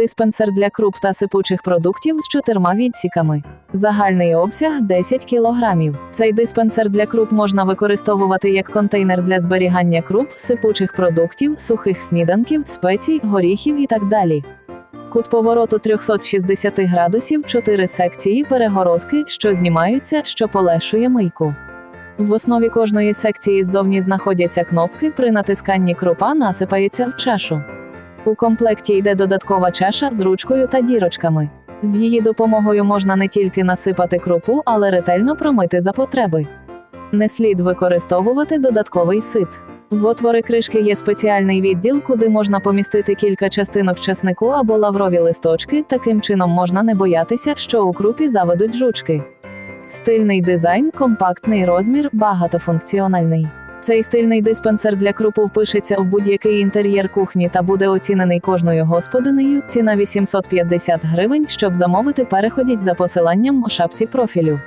диспенсер для круп та сипучих продуктів з чотирма відсіками. Загальний обсяг 10 кг. Цей диспенсер для круп можна використовувати як контейнер для зберігання круп, сипучих продуктів, сухих сніданків, спецій, горіхів і так далі. Кут повороту 360 градусів, 4 секції перегородки, що знімаються, що полегшує мийку. В основі кожної секції ззовні знаходяться кнопки, при натисканні крупа насипається в чашу. У комплекті йде додаткова чаша з ручкою та дірочками. З її допомогою можна не тільки насипати крупу, але ретельно промити за потреби. Не слід використовувати додатковий сит. В отвори кришки є спеціальний відділ, куди можна помістити кілька частинок часнику або лаврові листочки. Таким чином можна не боятися, що у крупі заведуть жучки. Стильний дизайн, компактний розмір, багатофункціональний. Цей стильний диспенсер для крупу впишеться в будь-який інтер'єр кухні та буде оцінений кожною господинею. Ціна 850 гривень. Щоб замовити, переходіть за посиланням у шапці профілю.